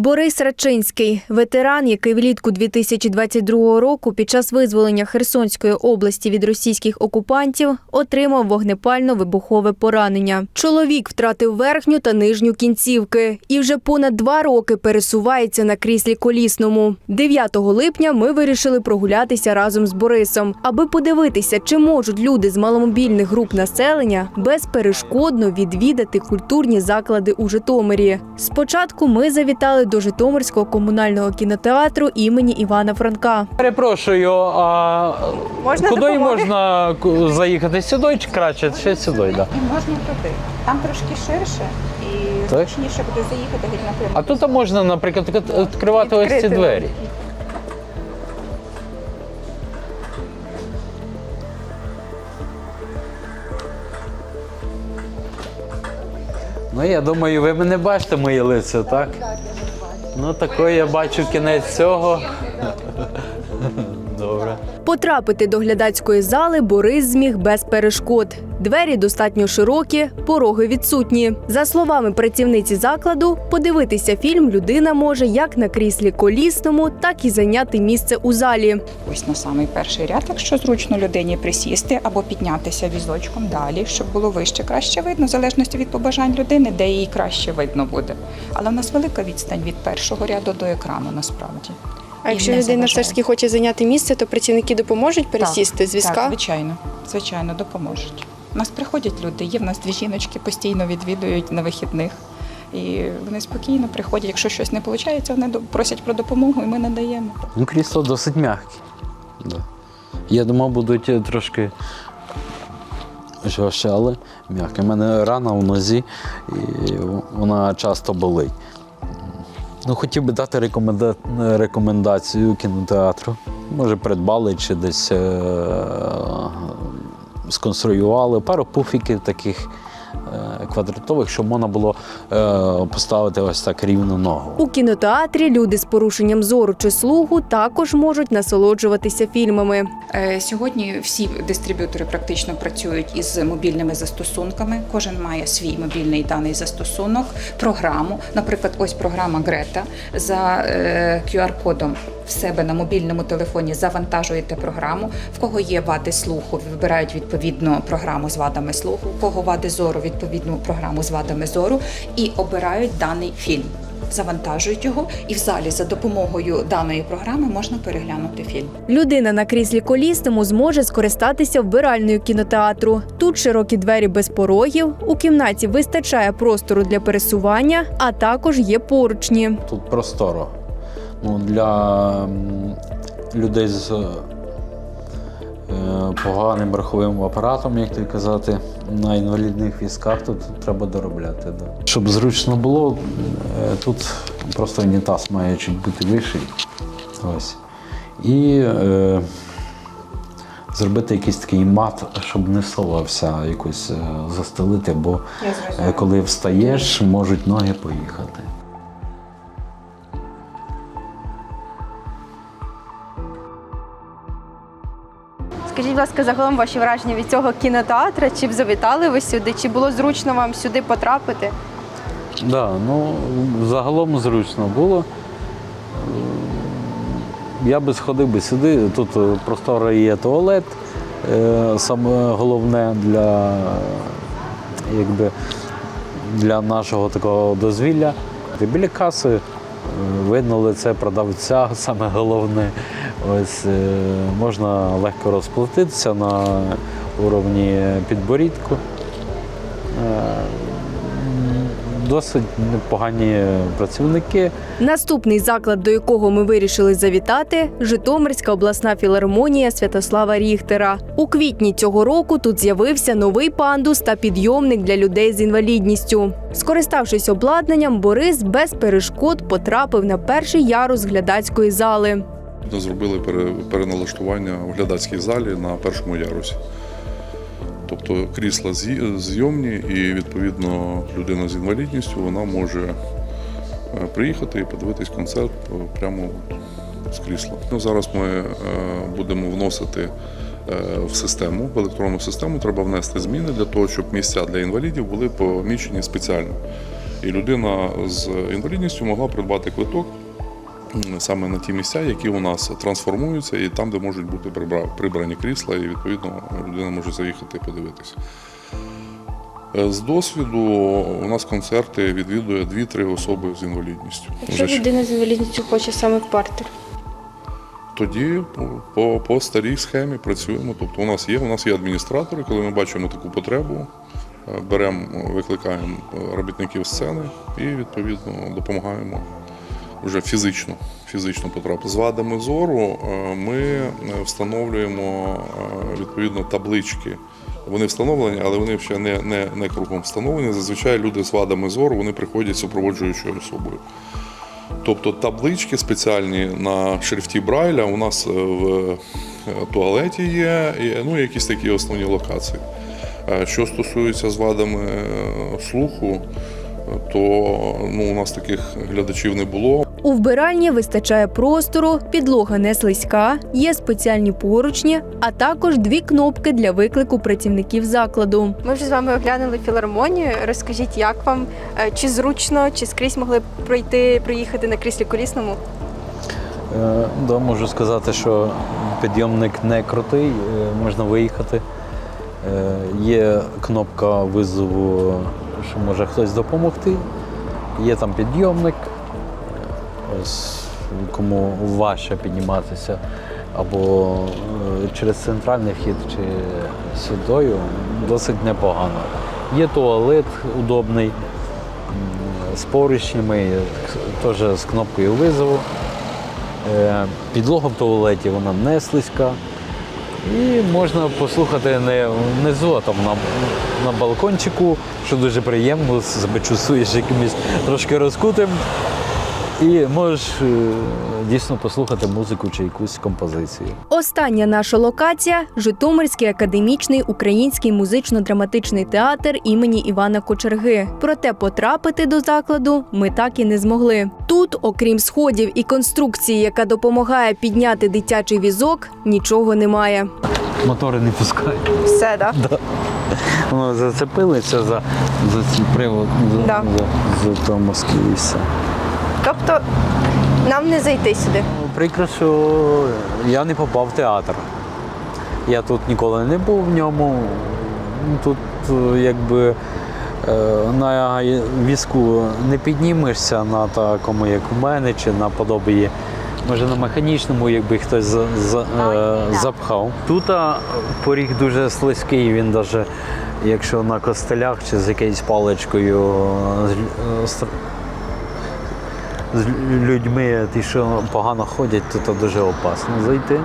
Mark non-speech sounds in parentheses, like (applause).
Борис Рачинський, ветеран, який влітку 2022 року під час визволення Херсонської області від російських окупантів отримав вогнепально-вибухове поранення. Чоловік втратив верхню та нижню кінцівки і вже понад два роки пересувається на кріслі колісному. 9 липня ми вирішили прогулятися разом з Борисом, аби подивитися, чи можуть люди з маломобільних груп населення безперешкодно відвідати культурні заклади у Житомирі. Спочатку ми завітали до Житомирського комунального кінотеатру імені Івана Франка. Перепрошую, а Можна куди допомоги? можна заїхати? Сюди чи краще? Ще сюди, так. Да. І можна туди. Там трошки ширше і Так? зручніше буде заїхати геть напряму. А тут можна, наприклад, відкривати ось ці двері. Ну, я думаю, ви мене бачите моє лице, так? Ну, такої я бачу кінець цього. Потрапити до глядацької зали Борис зміг без перешкод. Двері достатньо широкі, пороги відсутні. За словами працівниці закладу, подивитися фільм людина може як на кріслі колісному, так і зайняти місце у залі. Ось на самий перший ряд, якщо зручно людині присісти або піднятися візочком далі, щоб було вище, краще видно, в залежності від побажань людини, де їй краще видно буде. Але в нас велика відстань від першого ряду до екрану насправді. А якщо людина все ж таки хоче зайняти місце, то працівники допоможуть пересісти Так, з візка? Так, звичайно, звичайно, допоможуть. У нас приходять люди, є в нас дві жіночки, постійно відвідують на вихідних. І вони спокійно приходять. Якщо щось не виходить, вони просять про допомогу, і ми надаємо. Ну, крісло досить м'яке. Да. Я думав, будуть е, трошки жорстче, але м'яке. У мене рана в нозі, і вона часто болить. Ну, хотів би дати рекоменда... рекомендацію кінотеатру. Може, придбали чи десь е... сконструювали пару пуфіків таких. Квадратових, щоб можна було е... поставити ось так рівну ногу. У кінотеатрі люди з порушенням зору чи слуху також можуть насолоджуватися фільмами. Е, Сьогодні всі дистриб'ютори практично працюють із мобільними застосунками. Кожен має свій мобільний даний застосунок, програму. Наприклад, ось програма Грета за е, QR-кодом в себе на мобільному телефоні завантажуєте програму. В кого є вади слуху, вибирають відповідно програму з вадами слуху, в кого вади зору, відповідну програму з вадами зору і обирають даний фільм. Завантажують його, і в залі за допомогою даної програми можна переглянути фільм. Людина на кріслі колісному зможе скористатися вбиральною кінотеатру. Тут широкі двері без порогів. У кімнаті вистачає простору для пересування, а також є поручні. Тут просторо. Ну, для людей з поганим раховим апаратом, як то казати, на інвалідних візках тут треба доробляти. Да. Щоб зручно було, е, тут просто унітаз має чуть бути вищий. Ось. І е, зробити якийсь такий мат, щоб не совався, якось е, застелити, бо е, коли встаєш, можуть ноги поїхати. Скажіть, будь ласка, загалом ваші враження від цього кінотеатру? Чи б завітали ви сюди? Чи було зручно вам сюди потрапити? Да, ну загалом зручно було. Я би сходив би сюди. Тут е, просторий є туалет. е, Саме головне для, якби, для нашого такого дозвілля. Біля каси видно лице продавця, (laughs) саме головне. Ось е, можна легко розплатитися на уровні підборідку. Досить непогані працівники. Наступний заклад, до якого ми вирішили завітати, Житомирська обласна філармонія Святослава Ріхтера. У квітні цього року тут з'явився новий пандус та підйомник для людей з інвалідністю. Скориставшись обладнанням, Борис без перешкод потрапив на перший ярус глядацької зали. Ми зробили пере- переналаштування в глядацькій залі на першому ярусі. Тобто крісла зйомні, і відповідно людина з інвалідністю вона може е, приїхати і подивитись концерт е, прямо з крісла. Ну, Зараз ми е, будемо вносити в систему, в електронну систему треба внести зміни для того, щоб місця для інвалідів були помічені спеціально. І людина з інвалідністю могла придбати квиток саме на ті місця, які у нас трансформуються, і там, де можуть бути прибрані крісла, і відповідно людина може заїхати і подивитися. Е, З досвіду у нас концерти відвідує 2-3 особи з інвалідністю. Якщо Вже людина з інвалідністю хоче саме в партер, тоді по, по старій схемі працюємо. Тобто у нас є, у нас є адміністратори, коли ми бачимо таку потребу, е, беремо, викликаємо е, робітників сцени і відповідно допомагаємо вже фізично, фізично потрапити. З вадами зору е, ми е, встановлюємо е, відповідно таблички. Вони встановлені, але вони ще не, не, не кругом встановлені. Зазвичай люди з вадами зору вони приходять супроводжуючою особою. Тобто таблички спеціальні на шрифті Брайля у нас в туалеті є, ну, якісь такі основні локації. Що стосується з вадами слуху, то ну, у нас таких глядачів не було. У вбиральні вистачає простору, підлога не слизька, є спеціальні поручні, а також дві кнопки для виклику працівників закладу. ми вже з вами оглянули філармонію. Розкажіть, як вам е, чи зручно, чи скрізь могли б пройти, проїхати на кріслі колісному? Е, Да, можу сказати, що підйомник не крутий, е, можна виїхати. Е, Є кнопка визову, що може хтось допомогти. Є там підйомник, кому важче підніматися, або е, через центральний вхід чи сюдою досить непогано. Є туалет удобний з поручнями, теж з кнопкою визову. Е, Підлога в туалеті вона не слизька. І можна послухати не внизу, а там на, на балкончику, що дуже приємно, себе чувствуєш якимось трошки розкутим. І можеш е, дійсно послухати музику чи якусь композицію. Остання наша локація Житомирський академічний український музично-драматичний театр імені Івана Кочерги. Проте потрапити до закладу ми так і не змогли. Тут, окрім сходів і конструкції, яка допомагає підняти дитячий візок, нічого немає. Мотори не пускають. Все, так? (laughs) Да? Воно зацепилися за, за цей привод, за, Да. за, за тормозки і все. Тобто нам не зайти сюди. Прикро, що я не попав в театр. Я тут ніколи не був в ньому. Тут е, якби е, на візку не піднімешся на такому, як у мене, чи на подобії. Може на механічному, якби хтось за, за, е, запхав. Тут а, поріг дуже слизький, він навіть якщо на костелях чи з якоюсь паличкою е, е, з людьми, ті, що погано ходять, то, то дуже опасно зайти.